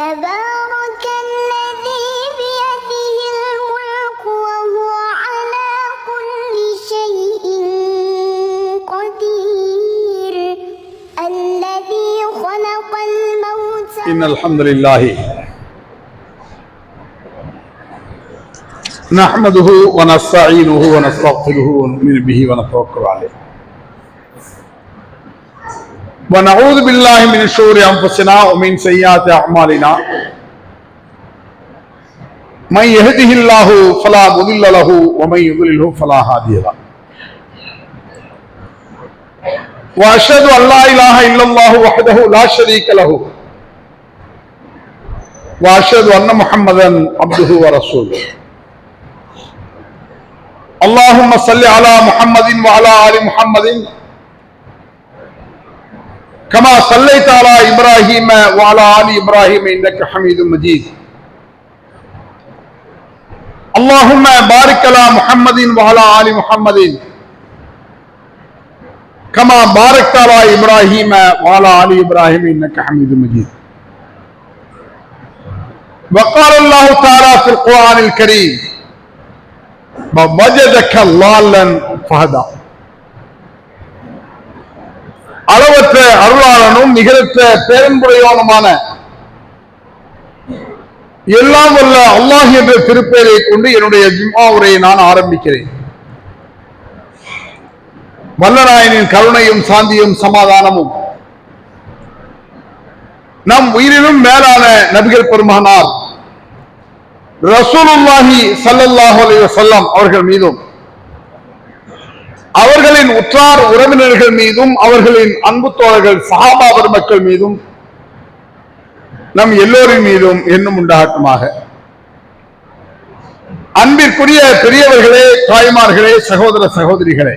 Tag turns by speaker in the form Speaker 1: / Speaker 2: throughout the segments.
Speaker 1: تبارك الذي بيده الملك وهو على كل شيء قدير. الذي خلق الموت
Speaker 2: إن الحمد لله نحمده ونستعينه ونستغفره ونؤمن به ونتوكل عليه. ونعوذ بالله من شرور أنفسنا ومن سيئات أعمالنا. من يهده الله فلا مضل له ومن يضلله فلا هادي له. وأشهد أن لا إله إلا الله وحده لا شريك له. وأشهد أن محمدا عبده ورسوله. اللهم صل على محمد وعلى آل محمد كما صليت على إبراهيم وعلى آل إبراهيم إنك حميد مجيد. اللهم بارك على محمد وعلى آل محمد. كما باركت على إبراهيم وعلى آل إبراهيم إنك حميد مجيد. وقال الله تعالى في القرآن الكريم ووجدك ضالا فهدى. அளவற்ற அருளாளனும் நிகழ்த்த பேரன்புடையவனுமான எல்லாம் வல்ல அல்லாஹ் என்ற திருப்பெயரை கொண்டு என்னுடைய ஜிம்மா உரையை நான் ஆரம்பிக்கிறேன். வல்லநாயனின் கருணையும் சாந்தியும் சமாதானமும் நம் உயிரினும் மேலான நபிகள் பெருமானார் ரசூலுல்லாஹி சல்லல்லாஹு அலைஹி வஸல்லம் அவர்கள் மீதும் அவர்களின் உற்றார் உறவினர்கள் மீதும் அவர்களின் அன்பு தோழர்கள் சஹாபா பெருமக்கள் மீதும் நம் எல்லோரின் மீதும் என்னும் உண்டாகட்டுமாக. அன்பிற்குரிய பெரியவர்களே தாய்மார்களே சகோதர சகோதரிகளே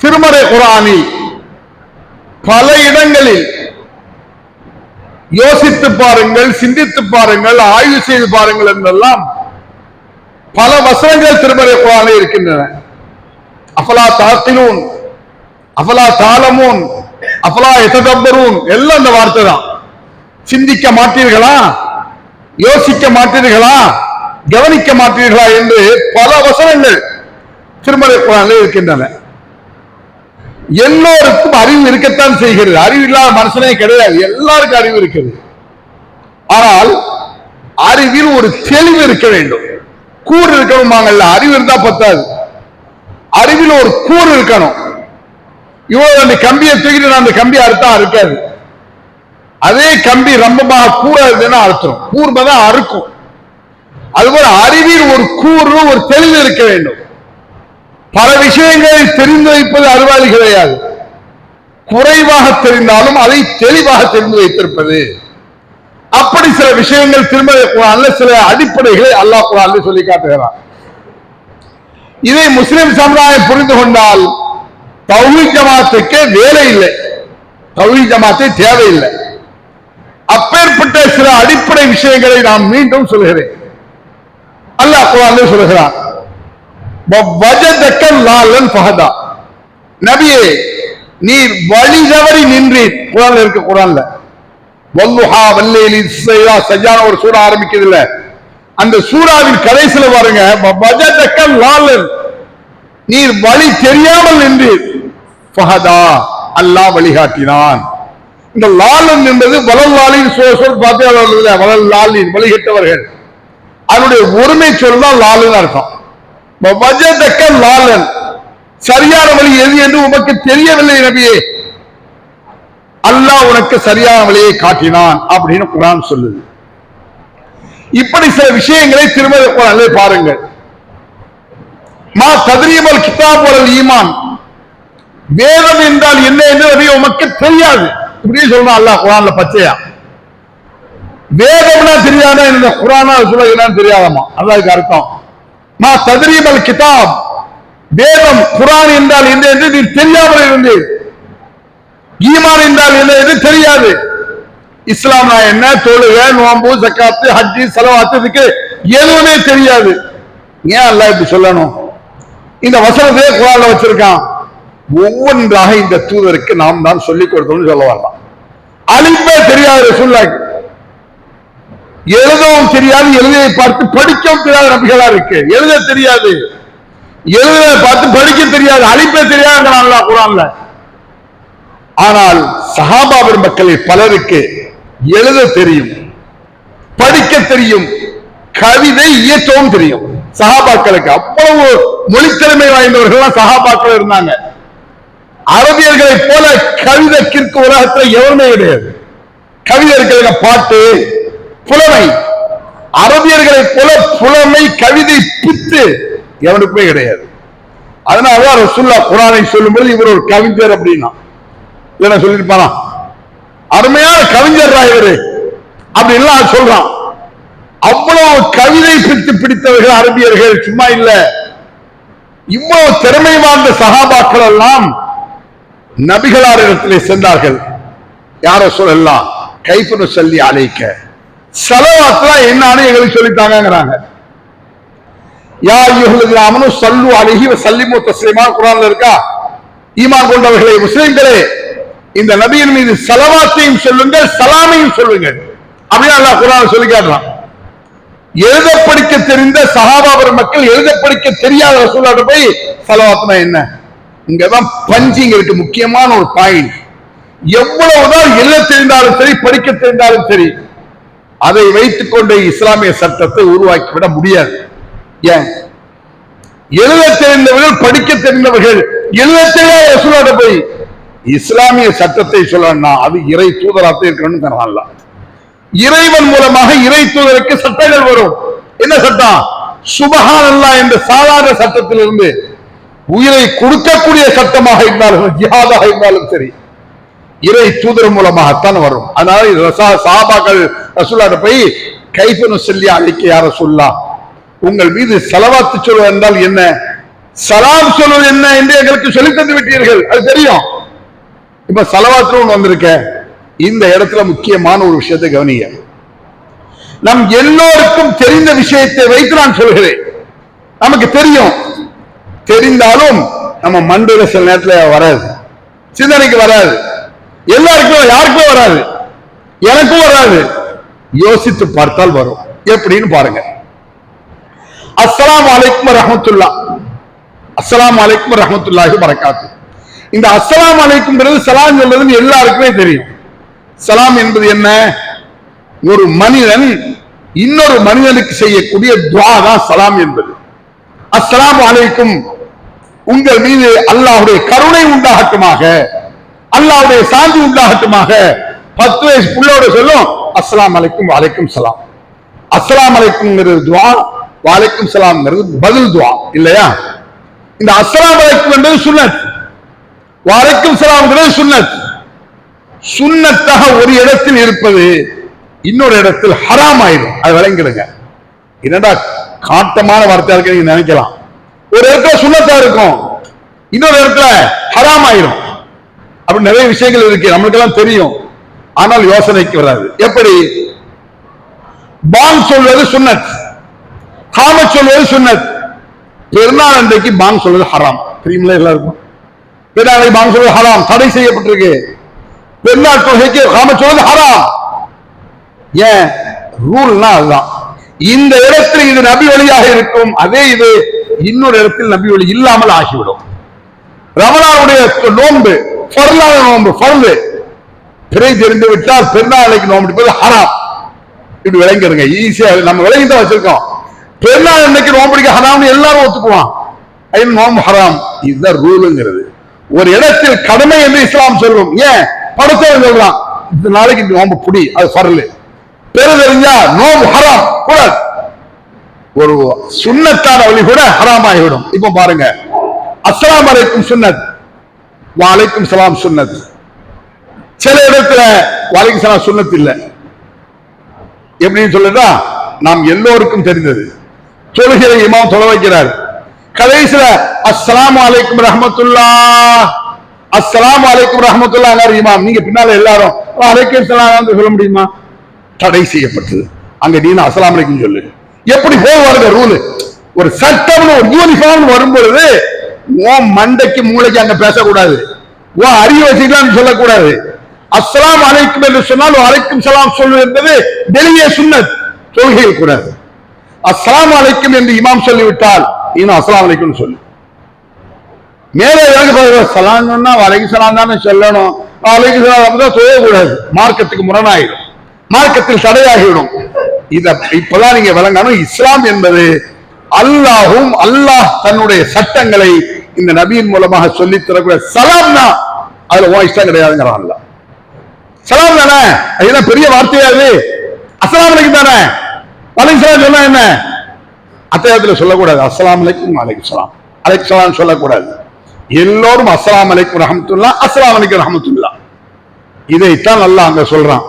Speaker 2: திருமறை குரானில் பல இடங்களில் யோசித்து பாருங்கள் சிந்தித்து பாருங்கள் ஆய்வு செய்து பாருங்கள் என்றெல்லாம் பல வசனங்கள் திருமறை குரானில் இருக்கின்றன. அஃபலா தாத்திலூன் அஃபலா தாளமூன் அஃபலா எத்ததப்பரூன் எல்லாம் அந்த வார்த்தை தான். சிந்திக்க மாட்டீர்களா? யோசிக்க மாட்டீர்களா? கவனிக்க மாட்டீர்களா என்று பல வசனங்கள் திருமலை குரானில் இருக்கின்றன. எல்லோருக்கும் அறிவு இருக்கத்தான் செய்கிறது. அறிவு இல்லாத மனுஷனே கிடையாது. எல்லாருக்கும் அறிவு இருக்கிறது. ஆனால் அறிவில் ஒரு தெளிவு இருக்க வேண்டும். கூறு இருக்கணுமாங்கல்ல. அறிவு இருந்தா பத்தாது. அறிவில் ஒரு கூறு இருக்கணும். இவ்வளவு அந்த கம்பியை தூக்கிட்டு நான் அந்த கம்பி அறுத்தா அறுக்காது. அதே கம்பி ரொம்பமாக கூறா இருந்ததுன்னா அறுத்துரும். கூர்மைதான் அறுக்கும். அதுபோல அறிவில் ஒரு கூறு ஒரு தெளிவு இருக்க வேண்டும். பல விஷயங்களை தெரிந்து வைப்பது அறிவாளி கிடையாது. குறைவாக தெரிந்தாலும் அதை தெளிவாக தெரிந்து வைத்திருப்பது. அப்படி சில விஷயங்கள் திரும்ப அல்ல சில அடிப்படைகளை அல்லாஹ் அல்ல சொல்லி காட்டுகிறான். இதை முஸ்லிம் சமுதாயம் புரிந்து கொண்டால் தௌஹி ஜமாத்துக்கே வேலை இல்லை. தௌஹி ஜமாத்தை தேவையில்லை. அப்பேற்பட்ட சில அடிப்படை விஷயங்களை நான் மீண்டும் சொல்கிறேன். அல்லாஹ் குரான்ல சொல்கிறான் பகதா நபியே நீர் வழி தவறி நின்றீர். குரான்ல இருக்கு குரான்ல. வல்லுஹா வல்லேலி சையா சஜான ஒரு சூட ஆரம்பிக்கிறது இல்லை. அந்த சூறாவின் கடைசியில பாருங்க லாலன். நீர் வழி தெரியாமல் நின்றீர். ஃபஹதா அல்லாஹ் வழிகாட்டினான். இந்த லாலன் என்பது வளல் லாலின் சொல் பார்த்தீங்க வளல் வழிகட்டவர்கள். அதனுடைய ஒருமை சொல் தான் லாலன் அர்த்தம். லாலன். சரியான வழி எது என்று உமக்கு தெரியவில்லை நபியே. அல்லாஹ் உனக்கு சரியான வழியை காட்டினான் அப்படின்னு குரான் சொல்லுது. இப்படி சில விஷயங்களை திருமதி குரானிலே பாருங்கள். மா தத்ரீபல் கிதாப் ஈமான். வேதம் என்றால் என்ன என்று நபி உமக்கு தெரியாது. இப்படியே சொல்லணும் அல்லாஹ் குரான்ல பச்சையா? வேதம்னா தெரியாதா இந்த குரானா சொல்ல தெரியாதமா? அல்லாஹ்க்கு அர்த்தம். மா தத்ரீபல் கிதாப். வேதம் குரான் என்றால் என்ன என்று நீ தெரியாமல் இருந்தேன் ஈமான் என்றால் என்ன என்று தெரியாது. இஸ்லாம்னா என்ன? தொழுக நோம்பு சக்காத்து ஹஜ்ஜி செலவாத்து இதுக்கு எதுவுமே தெரியாது. ஏன் அல்ல இப்படி சொல்லணும்? இந்த வசனத்தையே குரான்ல வச்சிருக்கான். ஒவ்வொன்றாக இந்த தூதருக்கு நாம் தான் சொல்லிக் கொடுத்தோம்னு சொல்ல வரலாம் அழிப்பே தெரியாது ரசூலுல்லாஹி. எழுதவும் தெரியாது எழுதியை பார்த்து படிக்கவும் தெரியாத நபிகளா இருக்கு. எழுத தெரியாது. எழுத பார்த்து படிக்க தெரியாது அழிப்பே தெரியாதுங்கிறான்ல குரான்ல. ஆனால் சஹாபாபர் மக்களில் பலருக்கு எழுத தெரியும் படிக்க தெரியும் கவிதை இயற்றவும் தெரியும். சகாபாக்களுக்கு அவ்வளவு மொழித்திறமை வாய்ந்தவர்கள் சகாபாக்கள் இருந்தாங்க. அரபியர்களை போல கவிதைக்கிற்கு உலகத்தில் எவருமே கிடையாது. கவிதர்களுக்கு பாட்டு புலமை. அரபியர்களை போல புலமை கவிதை பித்து எவனுக்குமே கிடையாது. அதனாலதான் ரசுல்லா குரானை சொல்லும்போது இவர் ஒரு கவிஞர் அப்படின்னா. என்ன சொல்லியிருப்பானா? அருமையான கவிஞர் இவரு. அப்படின்லாம் சொல்றான். அவ்வளவு கவிதை பித்து பிடித்தவர்கள் அரபியர்கள் சும்மா இல்ல. இவ்வளவு திறமை வாய்ந்த சகாபாக்கள் எல்லாம் நபிகளாரிடத்திலே சென்றார்கள். யார சொல்லலாம் கைப்புனு சொல்லி அழைக்க செலவாத்துலாம் என்னன்னு எங்களுக்கு சொல்லித்தாங்கிறாங்க யா யுகலது அமனு சல்லு அழகி சல்லிமு தஸ்லிமா குரான்ல இருக்கா? ஈமான் கொண்டவர்களே முஸ்லிம்களே இந்த நபியின் மீது சலவாத்தையும் சொல்லுங்கள் சலாமையும் சொல்லுங்க அப்படின்னு அல்லா குரான் சொல்லி காட்டுறான். எழுத படிக்க தெரிந்த சகாபாபர் மக்கள் எழுத படிக்க தெரியாத ரசூலாட்ட போய் செலவாத்துனா என்ன? இங்கதான் பஞ்சிங் இருக்கு முக்கியமான ஒரு பாயிண்ட் எவ்வளவுதான் எழுத தெரிந்தாலும் சரி படிக்க தெரிந்தாலும் சரி அதை வைத்துக் கொண்டு இஸ்லாமிய சட்டத்தை உருவாக்கிவிட முடியாது. ஏன்? எழுத தெரிந்தவர்கள் படிக்க தெரிந்தவர்கள் எழுத தெரியாத ரசூலாட்ட போய் இஸ்லாமிய சட்டத்தை சொல்லணும்னா அது இறை தூதராக இருக்கணும்னு தரலாம் இறைவன் மூலமாக இறை தூதருக்கு சட்டங்கள் வரும். என்ன சட்டம்? சுபகான் அல்லா என்ற சாதாரண சட்டத்திலிருந்து உயிரை கொடுக்கக்கூடிய சட்டமாக இருந்தாலும் ஜிஹாதாக இருந்தாலும் சரி இறை தூதர் மூலமாகத்தான் வரும். அதனால ரசா- சாபாக்கள் ரசூல்லாட்ட போய் கைஃபனு சொல்லி அழிக்க யார சொல்லா உங்கள் மீது செலவாத்து சொல்வது என்றால் என்ன? சலாம் சொல்வது என்ன என்று எங்களுக்கு சொல்லித் தந்து விட்டீர்கள் அது தெரியும். இப்ப செலவாத்து வந்திருக்க. இந்த இடத்துல முக்கியமான ஒரு விஷயத்தை கவனிங்க. நம் எல்லோருக்கும் தெரிந்த விஷயத்தை வைத்து நான் சொல்கிறேன். நமக்கு தெரியும். தெரிந்தாலும் நம்ம மண்டையில சில நேரத்துல வராது. சிந்தனைக்கு வராது. எல்லாருக்கும் யாருக்கும் வராது. எனக்கும் வராது. யோசித்து பார்த்தால் வரும். எப்படின்னு பாருங்க. அஸ்லாம் அலைக்கும் ரஹமத்துல்லா அஸ்லாம் அலைக்கும் ரஹமத்துல்லாஹி வரகாத்து இந்த அஸ்ஸலாமு அலைக்கும்ங்கிறது சலாம் சொல்றதுன்னு எல்லாருக்குமே தெரியும். சலாம் என்பது என்ன? ஒரு மனிதன் இன்னொரு மனிதனுக்கு செய்யக்கூடிய துவா தான் சலாம் என்பது. அஸ்லாம் அலைக்கும். உங்கள் மீது அல்லாஹுடைய கருணை உண்டாகட்டுமாக அல்லாஹ்வுடைய சாந்தி உண்டாகட்டுமாக. பத்து வயசு புள்ளோட சொல்லும் அஸ்லாம் அலைக்கும் வலைக்கும் சலாம். அஸ்லாம் அலைக்கும்ங்கிறது துவா வலைக்கும் சலாம்ங்கிறது பதில் துவா இல்லையா? இந்த அஸ்லாம் அலைக்கும் என்பது சுனத் வரைக்கும் சலாம்ங்கிறது சுண்ணத். சுண்ணத்தாக ஒரு இடத்தில் இருப்பது இன்னொரு இடத்தில் ஹராம் ஆயிடும். அது விளங்கிடுங்க. என்னடா காட்டமான வார்த்தையா இருக்கு நீங்க நினைக்கலாம். ஒரு இடத்துல சுண்ணத்தா இருக்கும். இன்னொரு இடத்துல ஹராம் ஆயிரும். அப்படி நிறைய விஷயங்கள் இருக்கு. நம்மளுக்கெல்லாம் தெரியும். ஆனால் யோசனைக்கு வராது. எப்படி? பாங் சொல்வது சுண்ணத். காம சொல்வது சுண்ணத். பெருநாள் அன்றைக்கு பாங் சொல்வது ஹராம். தெரியுங்களா எல்லாருக்கும்? பெருநாளைக்கு பாங் சொல்வது ஹராம் தடை செய்யப்பட்டிருக்கு. பெருநாள் தொகைக்கு காம சொல்வது ஹராம். ஏன்? ரூல்னா அதுதான். இந்த இடத்தில் இது நபி வழியாக இருக்கும் அதே இது இன்னொரு இடத்தில் நபி வழி இல்லாமல் ஆகிவிடும். ரமணாவுடைய நோன்பு பொருளாத நோன்பு பொருள் பிறை தெரிந்து விட்டால் பெருநாளைக்கு நோன்பு எடுப்பது ஹராம். இப்படி விளங்கிடுங்க ஈஸியா நம்ம விளங்கி தான் வச்சிருக்கோம். பெருநாள் அன்னைக்கு நோன்பு பிடிக்க ஹராம்னு எல்லாரும் ஒத்துக்குவான். ஐயன் நோம்பு ஹராம். இதுதான் ரூலுங்கிறது. ஒரு இடத்தில் கடமை என்று இஸ்லாம் சொல்லும். ஏன்? படுத்தவன் சொல்றான் இந்த நாளைக்கு நோம்பு புடி அது ஃபர்லு பெரு தெரிஞ்சா நோம்பு ஹராம் கூடாது. ஒரு சுண்ணத்தான வழி கூட ஹராம் ஆகிவிடும் இப்ப பாருங்க. அஸ்லாம் அலைக்கும் சுன்னத் வாழைக்கும் சலாம் சுன்னத் சில இடத்துல வாழைக்கும் சலாம் சுண்ணத் இல்ல. எப்படின்னு சொல்லுதா நாம் எல்லோருக்கும் தெரிந்தது. தொழுகிற இமாம் தொலை வைக்கிறார். கடைசியில அஸ்லாம் அலைக்கும் ரஹமத்துல்லா. அஸ்லாம் அலைக்கும் ரஹமத்துல்லா இமாம். நீங்க பின்னால எல்லாரும் அலைக்கும் சலாம் சொல்ல முடியுமா? தடை செய்யப்பட்டது. அங்க நீ அஸ்லாம் அலைக்கும் சொல்லு. எப்படி போவாருங்க ரூல்? ஒரு சட்டம்னு ஒரு யூனிஃபார்ம் வரும்பொழுது ஓ மண்டைக்கு மூளைக்கு அங்க பேசக்கூடாது. ஓ அறிவு வச்சுக்கலாம் சொல்லக்கூடாது. அஸ்லாம் அலைக்கும் என்று சொன்னால் அலைக்கும் சலாம் சொல்லு என்பது வெளியே சுண்ணத் தொழுகையில் கூடாது அஸ்லாம் அலைக்கும் என்று இமாம் சொல்லிவிட்டால் இன்னும் அஸ்லாம் அலைக்கும் சொல்லு. மேலே இறங்க சலாம் சொன்னா வலைக்கு சலாம் தானே சொல்லணும். வலைக்கு சலாம் தான் சொல்லக்கூடாது மார்க்கத்துக்கு முரணாயிடும் மார்க்கத்தில் தடையாகிவிடும். இத இப்பதான் நீங்க விளங்கணும். இஸ்லாம் என்பது அல்லாஹும் அல்லாஹ் தன்னுடைய சட்டங்களை இந்த நபியின் மூலமாக சொல்லி தரக்கூடிய சலாம் தான். அதுல உன் இஷ்டம் கிடையாதுங்கிறான் அல்லாஹ். சலாம் தானே? அதுதான் பெரிய வார்த்தையா அது அஸ்ஸலாமு அலைக்கும் தானே? வலைக்கு சலாம் சொன்னா என்ன? அத்தியாயத்தில் சொல்லக்கூடாது. அஸ்லாம் அலைக்கும் அலைக்கு சலாம். அலைக்கும் சலாம் சொல்லக்கூடாது. எல்லோரும் அஸ்லாம் அலைக்கும் ரஹமத்துல்லா அஸ்லாம் அலைக்கும் ரஹமத்துல்லா. இதைத்தான் நல்லா அங்க சொல்றான்.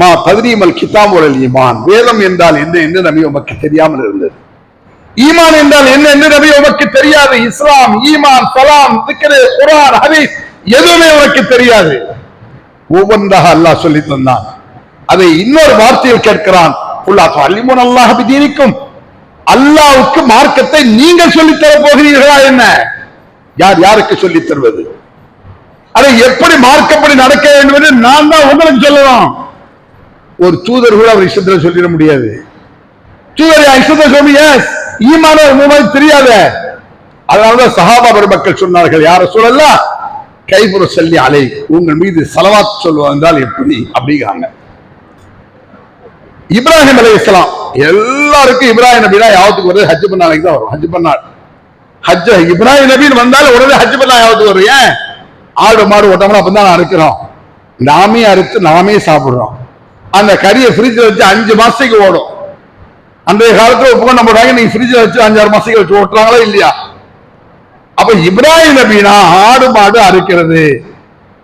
Speaker 2: மா பதினீமல் கித்தாமுரல் ஈமான். வேதம் என்றால் என்ன என்று நபி உமக்கு தெரியாமல் இருந்தது. ஈமான் என்றால் என்ன என்று நபி உமக்கு தெரியாது. இஸ்லாம் ஈமான் சலாம் திக்ரு குரான் ஹரீஸ் எதுவுமே உனக்கு தெரியாது. ஒவ்வொன்றாக அல்லாஹ் சொல்லி தந்தான். அதை இன்னொரு வார்த்தையில் கேட்கிறான். புல்லா அலிமுன் அல்லாஹ் பிதீனிக்கும் அல்லாவுக்கு மார்க்கத்தை நீங்கள் சொல்லித் தர போகிறீர்களா என்ன? யார் யாருக்கு சொல்லித் தருவது? அதை எப்படி மார்க்கப்படி நடக்க வேண்டும் என்று நான் தான் உங்களுக்கு சொல்லலாம். ஒரு தூதர் கூட அவர் இஷ்டத்தில் சொல்லிட முடியாது. தூதர் இஷ்டத்தை சொல்லி எஸ் ஈமான மூமெண்ட் தெரியாத. அதனாலதான் சஹாபா பெருமக்கள் சொன்னார்கள் யார சொல்லல கைபுற சொல்லி அலை உங்கள் மீது சலவாத் சொல்வதால் எப்படி? அப்படிங்கிறாங்க. இப்ராஹிம் அலை இஸ்லாம் எல்லாருக்கும் இப்ராஹிம் நபினா யாவத்துக்கு வருது? ஹஜ் பண்ண நாளைக்கு தான் வரும். ஹஜ் பண்ணால் ஹஜ் இப்ராஹிம் நபின்னு வந்தாலும் உடனே ஹஜ் பண்ணா யாவத்துக்கு வரும்? ஏன்? ஆடு மாடு ஓட்டம்லாம் அப்பதான் நான் அறுக்கிறோம். நாமே அறுத்து நாமே சாப்பிடுறோம். அந்த கறியை ஃப்ரிட்ஜில் வச்சு அஞ்சு மாசத்துக்கு ஓடும். அன்றைய காலத்துல நம்ம போடுறாங்க நீங்க ஃப்ரிட்ஜில் வச்சு அஞ்சாறு மாசத்துக்கு வச்சு ஓட்டுறாங்களா இல்லையா? அப்ப இப்ராஹிம் நபினா ஆடு மாடு அறுக்கிறது.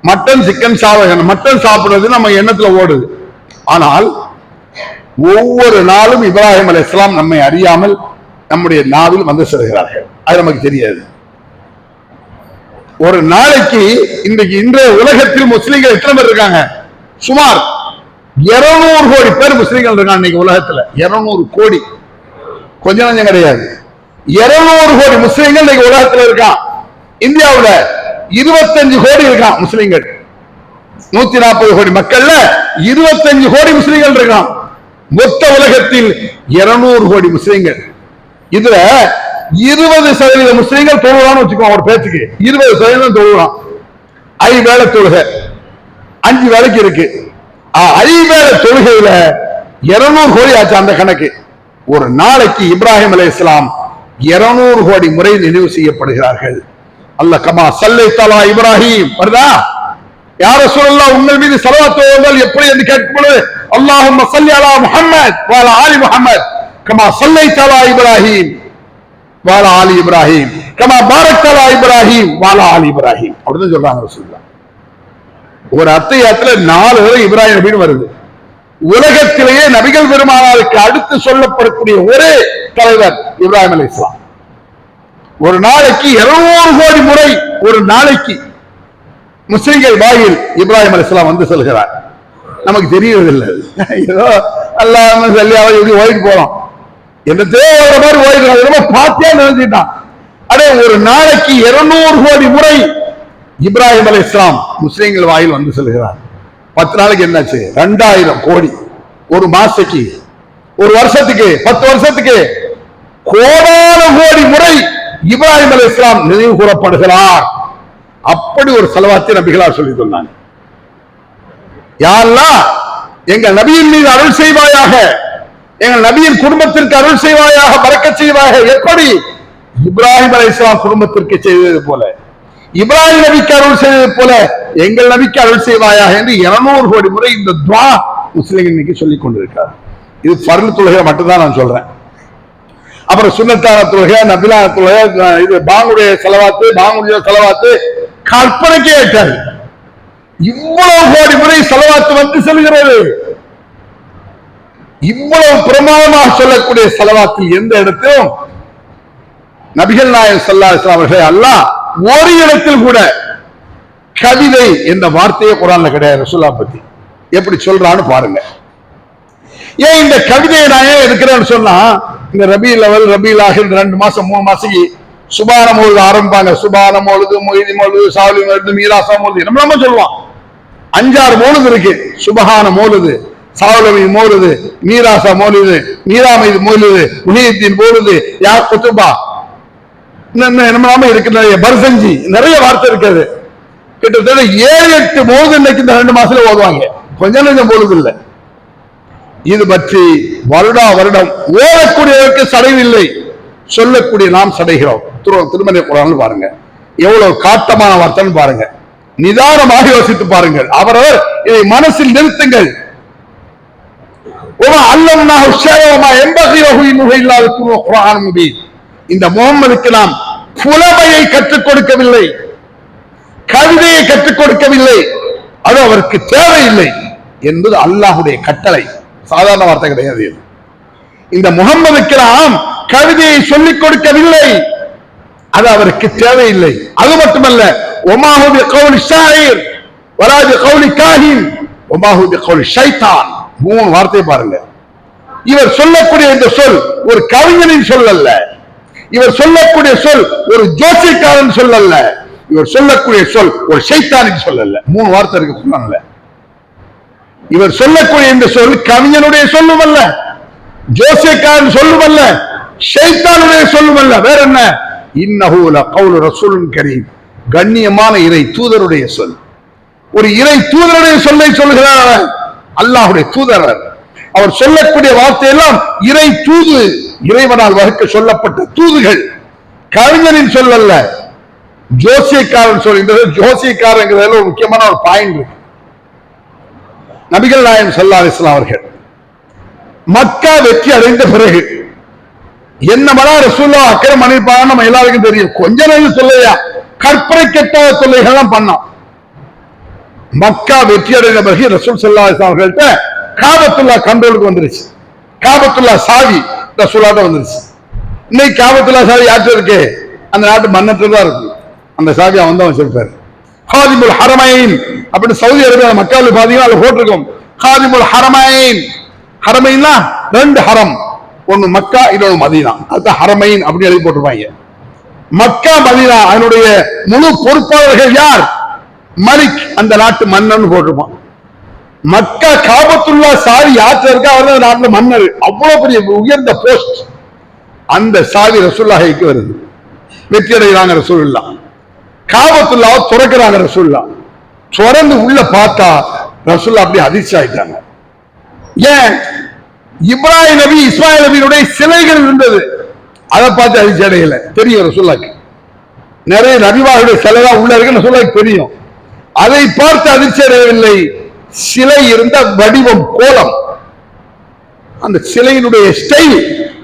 Speaker 2: மட்டன் சிக்கன் சாப்பிட மட்டன் சாப்பிடுறது நம்ம எண்ணத்துல ஓடுது. ஆனால் ஒவ்வொரு நாளும் இப்ராஹிம் அலி இஸ்லாம் நம்மை அறியாமல் நம்முடைய நாவில் வந்து செல்கிறார்கள் அது நமக்கு தெரியாது. ஒரு நாளைக்கு இன்றைக்கு இன்றைய உலகத்தில் முஸ்லீம்கள் எத்தனை பேர் இருக்காங்க? சுமார் 200 கோடி பேர் முஸ்லீம்கள் இருக்காங்க இன்னைக்கு உலகத்துல. 200 கோடி. கொஞ்சம் நஞ்சம் கிடையாது. 200 கோடி முஸ்லீம்கள் இன்னைக்கு உலகத்துல இருக்கான். இந்தியாவுல 25 கோடி இருக்கான் முஸ்லீம்கள். நூத்தி நாற்பது கோடி மக்கள்ல 25 கோடி முஸ்லீம்கள் இருக்கான். மொத்த உலகத்தில் 200 கோடி முஸ்லீம்கள். இதுல இருபது சதவீத முஸ்லீம்கள் தொழுவான்னு வச்சுக்கோ அவர் பேச்சுக்கு. இருபது சதவீதம் தொழுவான் ஐ வேலை தொழுகை. அஞ்சு வேலைக்கு இருக்கு. ஆ, ஐ வேலை தொழுகையில 200 கோடி ஆச்சு அந்த கணக்கு. ஒரு நாளைக்கு இப்ராஹிம் அலி இஸ்லாம் இருநூறு கோடி முறை நினைவு செய்யப்படுகிறார்கள். அல்ல கமா சல்லை தலா இப்ராஹிம். வருதா? யார சொல்லலாம் உங்கள் மீது செலவாத்துவங்கள் எப்படி என்று கேட்கும்போது அல்லாஹும் சல்லி அலா முஹம்மத் வால ஆலி முஹம்மத். கமா சல்லை தலா இப்ராஹிம் வால ஆலி இப்ராஹிம். கமா பாரக் தலா இப்ராஹிம் வால ஆலி இப்ராஹிம். அப்படின்னு சொல்றாங்க ரசூல்லா ஒரு அத்தியாயத்துல நாலு தடவை இப்ராஹிம் அப்படின்னு வருது. உலகத்திலேயே நபிகள் பெருமானாருக்கு அடுத்து சொல்லப்படக்கூடிய ஒரே தலைவர் இப்ராஹிம் அலி இஸ்லாம் ஒரு நாளைக்கு 200 கோடி முறை ஒரு நாளைக்கு முஸ்லிம்கள் வாயில் இப்ராஹிம் அலிஸ்லாம் வந்து செல்கிறார். நமக்கு தெரியறதில்லை ஏதோ அல்லாம சல்லியாவை இப்படி ஓடிட்டு போறோம் என்ன தேவையான மாதிரி ஓடிட்டு ரொம்ப பார்த்தே நினைச்சிட்டான் அடே ஒரு நாளைக்கு 200 கோடி முறை இப்ராஹிம் அலி இஸ்லாம் முஸ்லீம்கள் வாயில் வந்து செல்கிறார். பத்து நாளைக்கு என்னாச்சு? ரெண்டாயிரம் கோடி. ஒரு மாசத்துக்கு. ஒரு வருஷத்துக்கு. பத்து வருஷத்துக்கு. கோடான கோடி முறை இப்ராஹிம் அலி இஸ்லாம் நினைவு கூறப்படுகிறார் அப்படி ஒரு செலவாத்தை நபிகளார் சொல்லி சொன்னாங்க யாரெல்லாம் எங்கள் நபியின் மீது அருள் செய்வாயாக எங்கள் நபியின் குடும்பத்திற்கு அருள் செய்வாயாக பறக்கச் செய்வாயாக எப்படி? இப்ராஹிம் அலி இஸ்லாம் குடும்பத்திற்கு செய்தது போல. இப்ராஹிம் நபிக்கு அருள் செய்தது போல எங்கள் நபிக்கு அருள் செய்வாயாக என்று 200 கோடி முறை இந்த துவா முஸ்லிம் இன்னைக்கு சொல்லிக் கொண்டிருக்கார் இது பருள் தொழுகை மட்டும்தான் நான் சொல்றேன். அப்புறம் சுண்ணத்தான தொழுகை நபிலான தொழுகை இது பாங்குடைய செலவாத்து பாங்குடைய செலவாத்து கற்பனைக்கே எட்டாது இவ்வளவு கோடி முறை செலவாத்து வந்து செல்கிறது. இவ்வளவு பிரமாதமாக சொல்லக்கூடிய செலவாத்தில் எந்த இடத்திலும் நபிகள் நாயன் சல்லா அவர்களே அல்லாஹ் ஒரு இடத்தில் கூட கவிதை என்ற வார்த்தையே குரான்ல கிடையாது ரசுல்லா பத்தி. எப்படி சொல்றான்னு பாருங்க. ஏன் இந்த கவிதையை நான் ஏன் எடுக்கிறேன்னு சொன்னா இந்த ரபி லெவல் ரபி லாஹில் ரெண்டு மாசம் மூணு மாசத்துக்கு சுபான பொழுது ஆரம்பிப்பாங்க. சுபான பொழுது மொய்தி மொழுது சாவலி மொழுது மீராசா பொழுது நம்ம நம்ம சொல்லுவோம். அஞ்சாறு மோலுது இருக்கு. சுபஹான மோலுது சாவலவி மோலுது மீராசா மோலுது மீராமைது உனியத்தின் முஹியத்தின் யார் கொத்துப்பா குத்துபா. என்னமே இருக்கு நிறைய. பர்சஞ்சி நிறைய வார்த்தை இருக்குது கிட்டத்தட்ட ஏழு எட்டு மோது இன்னைக்கு இந்த ரெண்டு மாசத்துல ஓதுவாங்க. கொஞ்சம் கொஞ்சம் பொழுது இல்லை இது பற்றி வருடா வருடம் ஓடக்கூடியவருக்கு சடைவில்லை. சொல்லக்கூடிய நாம் சடைகிறோம். திரு குரான் பாருங்க. எவ்வளவு காட்டமான வார்த்தைன்னு பாருங்க. நிதானமாக யோசித்து பாருங்கள். அவரவர் இதை மனசில் நிறுத்துங்கள். இந்த முகமதுக்கு நாம் புலமையை கற்றுக் கொடுக்கவில்லை. கவிதையை கற்றுக் கொடுக்கவில்லை. அது அவருக்கு தேவையில்லை என்பது அல்லாஹுடைய கட்டளை. சாதாரண வார்த்தை கிடையாது இது. இந்த முகம்மதுக்கு நாம் கவிதையை சொல்லிக் கொடுக்கவில்லை. அது அவருக்கு தேவையில்லை. அது மட்டுமல்ல ஒமாஹு கவுலி ஷாயிர் வராது கவுலி காஹின் ஒமாஹு கவுலி ஷைத்தான். மூணு வார்த்தை பாருங்க. இவர் சொல்லக்கூடிய இந்த சொல் ஒரு கவிஞனின் சொல் அல்ல. இவர் சொல்லக்கூடிய சொல் ஒரு ஜோசியக்காரன் சொல் அல்ல. இவர் சொல்லக்கூடிய சொல் ஒரு சைத்தானின் சொல் அல்ல. மூணு வார்த்தை இருக்கு குர்ஆன்ல இவர் சொல்லக்கூடிய இந்த சொல் கவிஞனுடைய சொல்லும் அல்ல ஜோசியக்காரன் சொல்லும் அல்ல ஷைத்தானுடைய சொல்லும் அல்ல வேற என்ன? இன்னஹு கவுல ரசூலுன் கரீம். கண்ணியமான இறை தூதருடைய சொல். ஒரு இறை தூதருடைய சொல்லை சொல்கிறார் அல்லாஹுடைய அல்லாஹ்வுடைய தூதர். அவர். சொல்லக்கூடிய வார்த்தையெல்லாம் இறை தூது இறைவனால் வகுக்க சொல்லப்பட்ட தூதுகள். கவிஞரின் சொல் அல்ல ஜோசியக்காரன் சொல். இந்த ஜோசியக்காரங்கிறதுல ஒரு முக்கியமான ஒரு பாயிண்ட் இருக்கு. நபிகள் நாயம் ஸல்லல்லாஹு அலைஹி அவர்கள் மக்கா வெற்றி அடைந்த பிறகு என்ன மலா ரசூல்லா அக்கறம் பண்ணிருப்பாங்க நம்ம எல்லாருக்கும் தெரியும். கொஞ்ச நேரம் சொல்லையா கற்பனை கெட்டாத தொல்லைகள்லாம் பண்ணோம் மக்கா வெற்றி அடைந்த பிறகு ரசூல் சல்லா அலைஹி அவர்கள்ட்ட காபத்துல்லா கண்ட்ரோலுக்கு வந்துருச்சு. காபத்துல்லா சாவி ரசூலாட்ட வந்துருச்சு. இன்னைக்கு காபத்துல்லா சாவி யார்கிட்ட இருக்கு? அந்த நாட்டு மன்னத்துல தான் இருக்கு. அந்த சாவி அவன் தான் வச்சிருப்பாரு. ஹாதிமுல் ஹரமைன். அப்படின்னு சவுதி அரேபியா மக்கள் பாத்தீங்கன்னா அதுல போட்டிருக்கும் ஹாதிமுல் ஹரமைன். ஹரமைன்னா ரெண்டு ஹரம். ஒன்னு மக்கா இன்னொன்னு மதீனா. அதுதான் ஹரமைன் அப்படின்னு எழுதி போட்டிருப்பாங்க. மக்கா மதீனா அதனுடைய முழு பொறுப்பாளர்கள் யார்? மலிக் அந்த நாட்டு மன்னன் போட்டிருப்பான். மக்கா காபத்துள்ள சாவி யாத்திரை இருக்கா அவர் தான் நாட்டுல மன்னர். அவ்வளவு பெரிய உயர்ந்த போஸ்ட் அந்த சாவி ரசூல்லாஹிக்கு வருது. வெற்றி அடைகிறாங்க ரசூல்லா காபத்துல்லாவை துறக்கிறாங்க ரசுல்லா துறந்து உள்ள பார்த்தா ரசுல்லா அப்படியே அதிர்ச்சி ஆயிட்டாங்க ஏன்? இப்ராஹிம் நபி இஸ்மாயில் நபியினுடைய சிலைகள் இருந்தது. அதை பார்த்து அதிர்ச்சி அடையல. தெரியும் ரசுல்லாக்கு நிறைய நபிவாருடைய சிலைதான் உள்ள இருக்குன்னு ரசுல்லாக்கு தெரியும். அதை பார்த்து அதிர்ச்சி அடையவில்லை. சிலை இருந்த வடிவம் கோலம். அந்த சிலையினுடைய ஸ்டைல்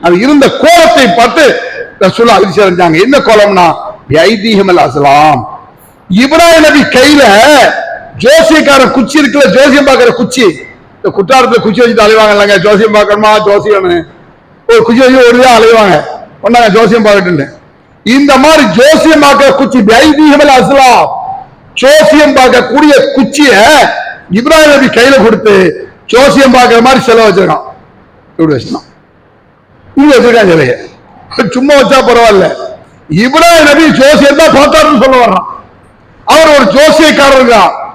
Speaker 2: அது இருந்த கோலத்தை பார்த்து ரசுல்லா அதிர்ச்சி அடைஞ்சாங்க. என்ன கோலம்னா ஐதீகம் அஸ்லாம் இப்ராஹிம் நபி கையில ஜோசியக்காரன் குச்சி இருக்குல்ல ஜோசியம் பார்க்கிற குச்சி. இந்த குற்றாலத்துல குச்சி வச்சு அலைவாங்க. இல்லைங்க ஜோசியம் பார்க்கணுமா? ஜோசியம் ஒரு குச்சி வச்சு ஒரு தான் அலைவாங்க. ஒன்னாங்க ஜோசியம் பார்க்கட்டுன்னு இந்த மாதிரி ஜோசியம் பார்க்கிற குச்சி ஐதீகம் அசலாம் ஜோசியம் பார்க்கக்கூடிய குச்சிய இப்ராஹிம் நபி கையில கொடுத்து ஜோசியம் பார்க்கிற மாதிரி செலவு வச்சிருக்கான். இப்படி வச்சிருக்கான். இங்க வச்சிருக்கான் சிலைய. சும்மா வச்சா பரவாயில்ல. இப்ராஹிம் நபி ஜோசியம் தான் பார்த்தாருன்னு சொல்ல வர்றான். அவர் ஒரு ஜோசியக்காரர்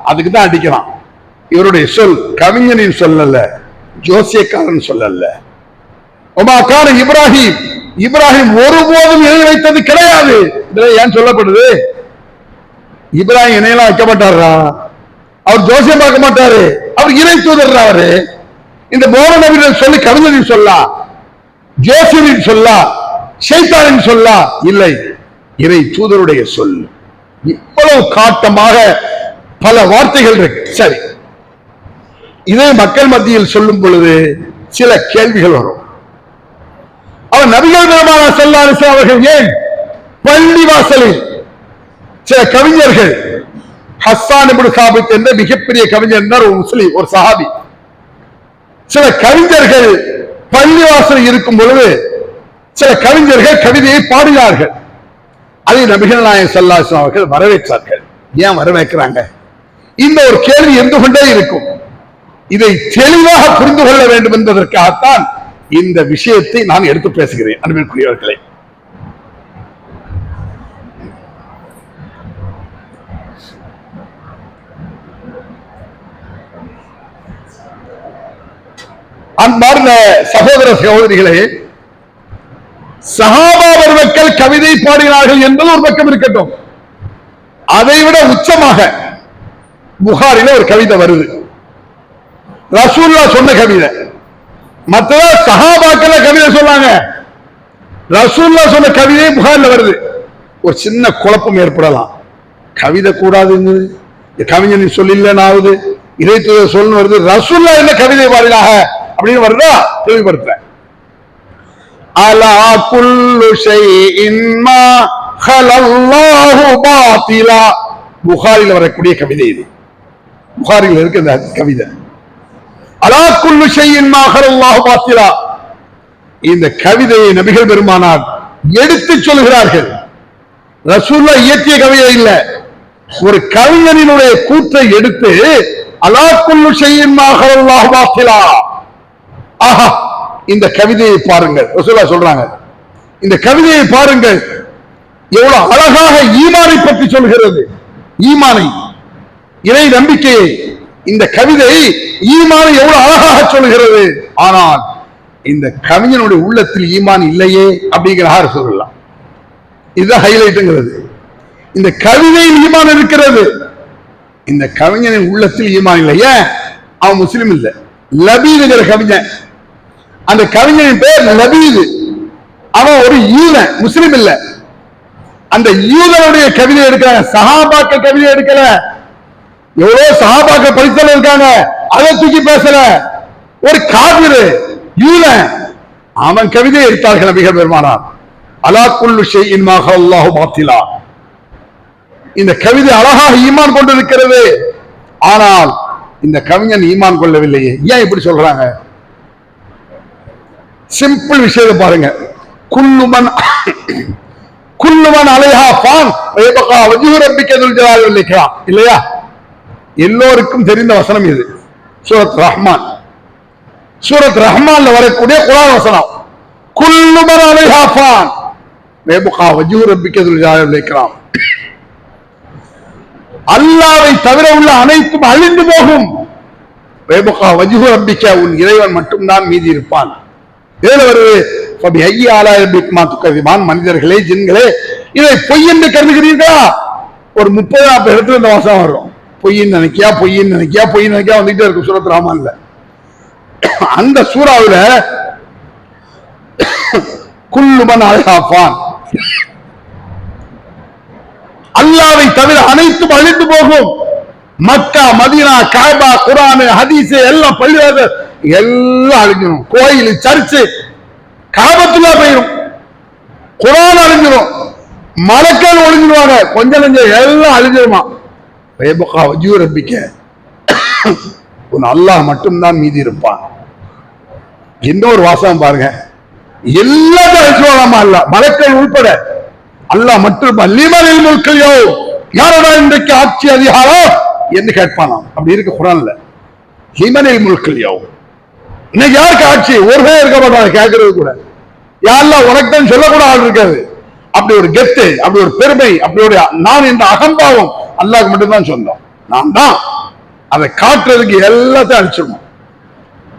Speaker 2: அதுக்கு தான் அடிக்கிறான். இவருடைய சொல் கவிஞனின் சொல்லல ஜோசியக்காரன் சொல்லல அல்ல. உமாக்கான இப்ராஹிம். இப்ராஹிம் ஒருபோதும் எழுதி வைத்தது கிடையாது. இதுல ஏன் சொல்லப்படுது? இப்ராஹிம் இணையெல்லாம் வைக்க மாட்டாரா? அவர் ஜோசியம் பார்க்க மாட்டாரு. அவர் இணை தூதர் அவரு? இந்த மோன நபிகள் சொல்லி கவிஞரின் சொல்லா ஜோசியரின் சொல்லா ஷைத்தானின் சொல்லா? இல்லை. இறை தூதருடைய சொல். இவ்வளவு காட்டமாக பல வார்த்தைகள் இருக்கு. சரி. இதை மக்கள் மத்தியில் சொல்லும் பொழுது சில கேள்விகள் வரும். அவர் நபிகள் பெருமான செல்லாரிசு அவர்கள் ஏன் பள்ளி வாசலில் சில கவிஞர்கள் ஹஸ்ஸான் இப்னு சாபித் என்ற மிகப்பெரிய கவிஞர் ஒரு முஸ்லீம் ஒரு சஹாபி. சில கவிஞர்கள் பள்ளிவாசல் இருக்கும் பொழுது சில கவிஞர்கள் கவிதையை பாடினார்கள். அதை நபிகள் நாயகம் சல்லாஸ்லாம் அவர்கள் வரவேற்றார்கள். ஏன் வரவேற்கிறாங்க? இந்த ஒரு கேள்வி இருந்து கொண்டே இருக்கும்? இதை தெளிவாக புரிந்து கொள்ள வேண்டும் என்பதற்காகத்தான் இந்த விஷயத்தை நான் எடுத்து பேசுகிறேன் அன்பிற்குரியவர்களை. அன்பார்ந்த சகோதர சகோதரிகளே சஹாபா பெருமக்கள் கவிதை பாடினார்கள் என்பது ஒரு பக்கம் இருக்கட்டும். அதை விட உச்சமாக புகாரில ஒரு கவிதை வருது. ரசூல்லா சொன்ன கவிதை. மற்றதா சஹாபாக்கள கவிதை சொன்னாங்க. ரசூல்லா சொன்ன கவிதை புகாரில் வருது. ஒரு சின்ன குழப்பம் ஏற்படலாம். கவிதை கூடாதுன்னு. கவிஞன் சொல்லிஇல்லன்னு ஆகுது இறைத்துவ சொல்லு வருது. ரசூல்லா என்ன கவிதை பாடினாக அப்படின்னு வருதா? தெளிவுபடுத்துறேன். அலா குல்லு ஷைஇன் மா ஹலல்லாஹு பாத்திலா புகாரில் வரக்கூடிய கவிதை இது புகாரில் இருக்கு இந்த கவிதை அலா குல்லு ஷைஇன் ஹலல்லாஹு பாத்திலா இந்த கவிதையை நபிகள் பெருமானார் எடுத்து சொல்கிறார்கள் ரசூல்லா இயற்றிய கவிதை இல்லை ஒரு கவிஞனினுடைய கூற்றை எடுத்து அலா குல்லு ஷைஇன் மா ஹலல்லாஹு பாத்திலா ஆஹா இந்த கவிதையை பாருங்கள். ரசூலா சொல்றாங்க. இந்த கவிதையை பாருங்கள். எவ்வளவு அழகாக ஈமானை பற்றி சொல்கிறது. ஈமானை இறை நம்பிக்கையை. இந்த கவிதை ஈமானை எவ்வளவு அழகாக சொல்கிறது. ஆனால் இந்த கவிஞனுடைய உள்ளத்தில் ஈமான் இல்லையே அப்படிங்கிற ஆறு சொல்லலாம் இதுதான் ஹைலைட்டுங்கிறது இந்த கவிதையில் ஈமான் இருக்கிறது. இந்த கவிஞனின் உள்ளத்தில் ஈமான் இல்லை. ஏன்? அவன் முஸ்லிம் இல்லை. லபீதுங்கிற கவிஞன். அந்த கவிஞனின் பேர் லபீது அவன் ஒரு யூதன் முஸ்லிம் இல்ல. அந்த யூதனுடைய கவிதை எடுக்கிறாங்க சஹாபாக்க கவிதை எடுக்கல. எவ்வளவு சஹாபாக்க படித்தல இருக்காங்க அதை தூக்கி பேசல. ஒரு காவிரு யூதன் அவன் கவிதை எடுத்தார்கள் நபிகள் பெருமானார். அலா குல்லு மாக அல்லாஹு பாத்திலா. இந்த கவிதை அழகாக ஈமான் கொண்டிருக்கிறது. ஆனால் இந்த கவிஞன் ஈமான் கொள்ளவில்லையே. ஏன் இப்படி சொல்றாங்க? சிம்பிள் விஷயத்தை பாருங்க. குல்லுமன் குல்லுமன் அலைஹா பான் ரேபகா இல்லையா? எல்லோருக்கும் தெரிந்த வசனம் இது. சூரத் ரஹ்மான். சூரத் ரஹ்மான்ல வரக்கூடிய குரான் வசனம். குல்லுமன் அலைஹா பான் ரேபகா வஜூ ரப்பிக்கதுல் ஜலால் அல்லாவை தவிர உள்ள அனைத்தும் அழிந்து போகும். ரேபுகா வஜூ ரப்பிக்க உன் இறைவன் மட்டும்தான் மீதி இருப்பான். இதுல வருது ஐயா ஐய துக்கதிமான் மனிதர்களே ஜின்களே இதை பொய் என்று கருதுகிறீர்களா? ஒரு முப்பது நாற்பது இடத்துல இந்த வாசம் வரும். பொய்ன்னு நினைக்கியா பொய்ன்னு நினைக்கியா பொய்ன்னு நினைக்கியா வந்துகிட்டே இருக்கும் சூரத் ராமான்ல. அந்த சூறாவில குல்லுமன் அழகாப்பான் அல்லாவை தவிர அனைத்தும் அழிந்து போகும். மக்கா மதீனா காபா குரானு ஹதீஸ் எல்லாம் பள்ளிவாத எல்லாம் அழிஞ்சிடும் கோயில் சர்ச்சு காபத்துலா போயிடும் குரான் அழிஞ்சிடும் மலக்கள் ஒழிஞ்சிடுவாங்க கொஞ்சம் கொஞ்சம் எல்லாம் அழிஞ்சிருமா ரேபகா வஜூ ரப்பிக்க. உன் அல்லாஹ் மட்டும்தான் மீதி இருப்பான். இன்னொரு வாசகம் பாருங்க. எல்லாத்தையும் அழிச்சுவாங்கம்மா அல்ல மலக்கள் உள்பட அல்லாஹ் மட்டும் லிமரில் முல்கையோ யாரோட இன்றைக்கு ஆட்சி அதிகாரம்? என்று கேட்பானாம். அப்படி இருக்கு குரான்ல. லிமனில் முல்கையோ இன்னைக்கு யாருக்கு ஆட்சி ஒரு பேர் இருக்க மாட்டாங்க கேட்கறது கூட. யாரெல்லாம் உனக்கு தான் சொல்லக்கூட ஆள் இருக்காது. அப்படி ஒரு கெத்து அப்படி ஒரு பெருமை அப்படி ஒரு நான் என்ற அகம்பாவம் அல்லாஹ் மட்டும்தான் சொந்தம். நான் தான். அதை காட்டுறதுக்கு எல்லாத்தையும் அழிச்சிடணும்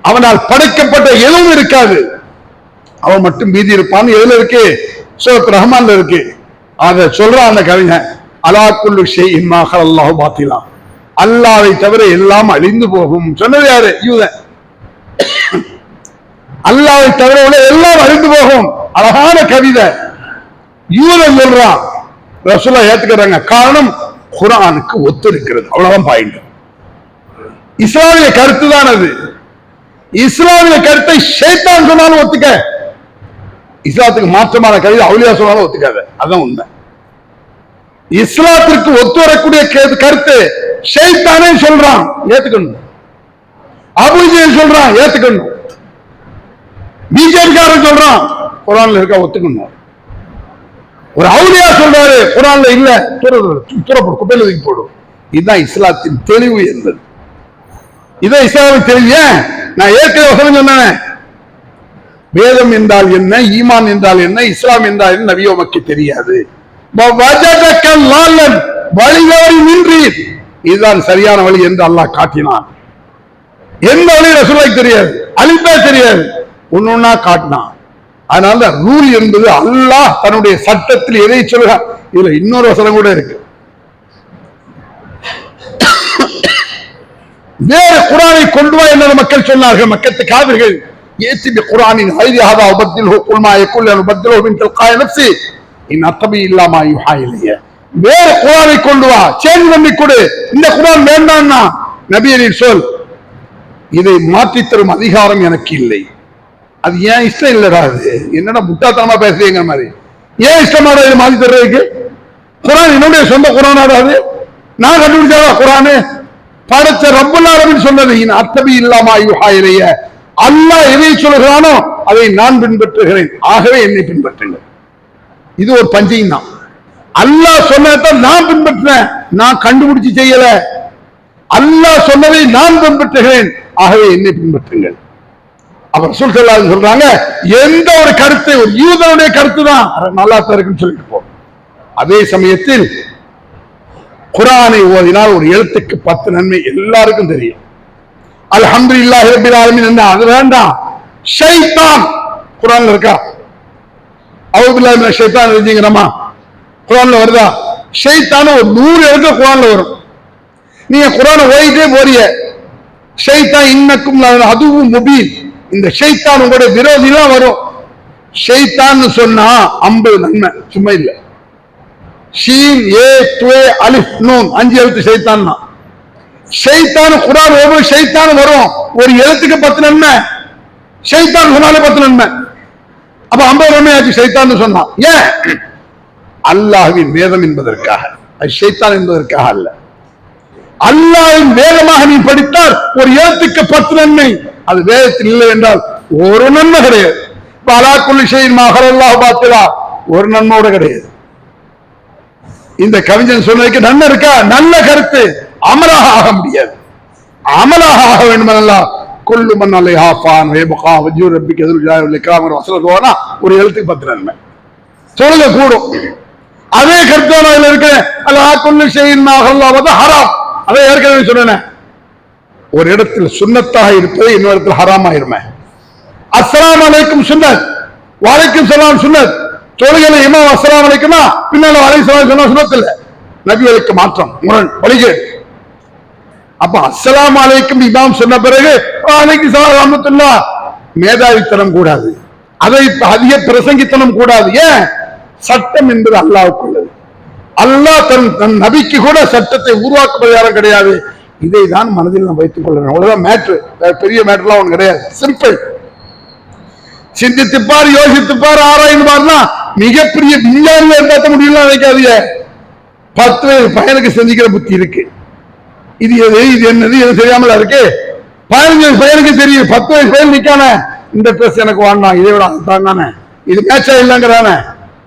Speaker 2: அவனால் படைக்கப்பட்ட எதுவும் இருக்காது. அவன் மட்டும் மீதி இருப்பான்னு எதுல இருக்கு? சூரத் ரஹ்மான்ல இருக்கு. அத சொல்றான் அந்த கவிஞன் அலாக்குள்ளு செய்யும் அல்லாஹ் பாத்திலாம் அல்லாவை தவிர எல்லாம் அழிந்து போகும். சொன்னது யாரு? யூதன் அல்லாவை தவிர உள்ள எல்லாம் அழிந்து போகும். அழகான கவிதை. யூதன் சொல்றான். ரசூலா ஏத்துக்கிறாங்க. காரணம் குரானுக்கு ஒத்து இருக்கிறது அவ்வளவுதான் பாயிண்ட் இஸ்லாமிய கருத்து தான் அது. இஸ்லாமிய கருத்தை ஷைத்தான் சொன்னாலும் ஒத்துக்க. இஸ்லாத்துக்கு மாற்றமான கவிதை அவுலியா சொன்னாலும் ஒத்துக்காத. அதான் உண்மை. இஸ்லாத்திற்கு ஒத்து வரக்கூடிய கருத்து ஷைத்தானே சொல்றான். ஏத்துக்கணும். அபுஜியன் சொல்றான். ஏத்துக்கணும். பிஜேபிக்காரன் சொல்றான் குரான்ல இருக்க ஒத்துக்கணும்? ஒரு அவுலியா சொல்றாரு குரான்ல இல்ல தூர தூரப்படும் குப்பையில தூக்கி போடும் இதுதான் இஸ்லாத்தின் தெளிவு என்பது. இதான் இஸ்லாமின் தெளிவு ஏன்? நான் ஏற்கனவே வசனம் சொன்னேன். வேதம் என்றால் என்ன ஈமான் என்றால் என்ன இஸ்லாம் என்றால் என்ன நவியோ உமக்கு தெரியாது. வஜதக லாலன், நின்றீர். இதுதான் சரியான வழி என்று அல்லாஹ் காட்டினான். எந்த வழி ரசூலுக்கு தெரியாது அழிப்பே தெரியாது. ஒன்னொன்னா காட்டினான் அதனால ரூல் என்பது அல்லாஹ் தன்னுடைய சட்டத்தில் எதை சொல்கிறார் இதுல இன்னொரு வசனம் கூட இருக்கு. வேற குரானை கொண்டு வா என்று மக்கள் சொன்னார்கள். மக்கத்து காவிர்கள் ஏசிபி குரானின் ஹைரியாதா உபத்தில் உபத்தில்ஹு குல் உபத்தில் யகுல் தல்காய நப்சி இன் அத்தபி இல்லாமா யுஹா வேற குரானை கொண்டு வா. சேஞ்ச் பண்ணி கொடு. இந்த குரான் வேண்டாம்னா நபியரின் சொல் இதை மாற்றித்தரும் அதிகாரம் எனக்கு இல்லை. அது ஏன் இஷ்டம் இல்லடா அது? என்னடா முட்டாத்தனமா பேசுறீங்க மாதிரி. ஏன் இஷ்டமாடா இது மாத்தி தர்றதுக்கு குரான் என்னுடைய சொந்த குரானாடா அது? நான் கண்டுபிடிச்சாடா குரானு? படைச்ச ரப்புல் சொன்னது என் அத்தபி இல்லாமா யுஹா இலைய? அல்லாஹ் எதை சொல்கிறானோ அதை நான் பின்பற்றுகிறேன். ஆகவே என்னை பின்பற்றுங்கள். இது ஒரு பஞ்சையும் தான். அல்லாஹ் சொன்னதான் நான் பின்பற்றினேன் நான் கண்டுபிடிச்சு செய்யல. அல்லாஹ் சொன்னதை நான் பின்பற்றுகிறேன். ஆகவே என்னை பின்பற்றுங்கள். அவர் சொல்றாங்க சொல்றாங்க எந்த ஒரு கருத்தை ஒரு யூதனுடைய கருத்து தான் நல்லா தான் இருக்குன்னு சொல்லிட்டு போ. அதே சமயத்தில் குரானை ஓதினால் ஒரு எழுத்துக்கு பத்து நன்மை எல்லாருக்கும் தெரியும். அல்ஹம்துலில்லாஹி ரப்பில் ஆலமீன் என்ன? அது வேண்டாம். ஷைத்தான். குரான்ல இருக்கா? அவுதுல்லாஹி ஷைத்தான் எழுதிங்கிறமா? குரான்ல வருதா? ஷைத்தான் ஒரு நூறு எழுத்து குரான்ல வரும். நீங்க குரானை ஓயிட்டே போறிய ஷைத்தான் இன்னக்கும் அதுவும் முபீன். இந்த ஷைத்தான் உங்களுடைய விரோதிலாம் வரும். ஷைத்தான் சொன்னா ஐம்பது நன்மை. சும்மா இல்லை. ஷீன் ஏ துவே அலிஃப் நூன். அஞ்சு எழுத்து ஷைத்தான் ஷைத்தான் குரான் ஒவ்வொரு ஷைத்தான் வரும். ஒரு எழுத்துக்கு பத்து நன்மை. ஷைத்தான் சொன்னாலே பத்து நன்மை. அப்ப ஐம்பது நன்மை ஆச்சு ஷைத்தான் சொன்னான் ஏன்? அல்லாஹுவின் வேதம் என்பதற்காக. அது ஷைத்தான் என்பதற்காக அல்ல. அல்லாஹின் வேதமாக நீ படித்தால் ஒரு எழுத்துக்கு பத்து நன்மை. அது வேதத்தில் இல்லை என்றால் ஒரு நன்மை கிடையாது. இப்ப அலாக்குள்ளி செய்யும் மகரல்லாஹ் பாத்திலா ஒரு நன்மையோட கிடையாது. இந்த கவிஞன் சொன்னதுக்கு நன்மை இருக்கா? நல்ல கருத்து. அமலாக ஆக முடியாது. அமலாக ஆக வேண்டுமெல்லாம் கொல்லு மண்ணலை ஹாஃபான் வேபகா வஜூர் ரப்பிக்கு எதிர்ப்பு வசல போனா ஒரு எழுத்துக்கு பத்து நன்மை. சொல்லுங்க கூடும். அதே கருத்து நான் இதுல இருக்கேன் அல்ல கொல்லு செய்யின் பார்த்தா ஹராம். அதை ஏற்கனவே சொன்னேன். ஒரு இடத்தில் சுன்னத்தாக இருப்பது இன்னொரு இடத்துல ஹராமாயிருமே. அஸ்லாம் அலைக்கும் சுன்னத் வலைக்கும் சலாம் சுன்னத் தொழுகையில இமாம் அஸ்லாம் அலைக்குமா? பின்னால வலை சலாம் சொன்னா சுன்னத் இல்ல நபிகளுக்கு மாற்றம் முரண் வழிகேடு. அப்ப அஸ்லாம் அலைக்கும் இமாம் சொன்ன பிறகு அலைக்கு சலாம் ராமத்துல்லா மேதாவித்தனம் கூடாது. அதை அதிக பிரசங்கித்தனம் கூடாது. ஏன்? சட்டம் என்பது அல்லாவுக்குள்ளது. அல்லாஹ் தன் தன் நபிக்கு கூட சட்டத்தை உருவாக்குவது யாரும் கிடையாது. இதை தான் மனதில் நாம் வைத்துக் கொள்ளணும் அவ்வளவுதான் மேட்ரு பெரிய மேட்ருலாம் ஒன்று கிடையாது. சிம்பிள் சிந்தித்துப்பார் யோசித்துப்பார் ஆராய்ந்து பாருனா மிகப்பெரிய விஞ்ஞானியில் இருந்தாத்த முடியல நினைக்காதீங்க. பத்து வயது பையனுக்கு சிந்திக்கிற புத்தி இருக்கு. இது எது இது என்னது எது தெரியாமல இருக்கு? பதினஞ்சு வயசு பையனுக்கு தெரியும் பத்து வயசு பையன் நிக்கான. இந்த ட்ரெஸ் எனக்கு வேண்டாம் இதை விட தாங்கானே இது மேட்சா இல்லைங்கிறானே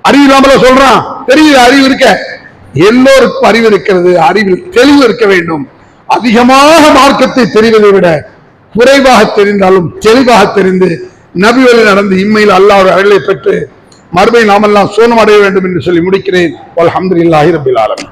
Speaker 2: அறிவு இல்லாமல சொல்றான். தெரியுது அறிவு இருக்க. எல்லோருக்கும் அறிவு இருக்கிறது அறிவில் தெளிவு இருக்க வேண்டும். அதிகமாக மார்க்கத்தை தெரிவதை விட குறைவாக தெரிந்தாலும் தெளிவாக தெரிந்து நபிவழி நடந்து இம்மையில் அல்லாஹ் அருளை பெற்று மறுபடியும் நாமெல்லாம் சோனம் அடைய வேண்டும் என்று சொல்லி முடிக்கிறேன். அல்ஹம்துலில்லாஹி ரபில் ஆலமின்.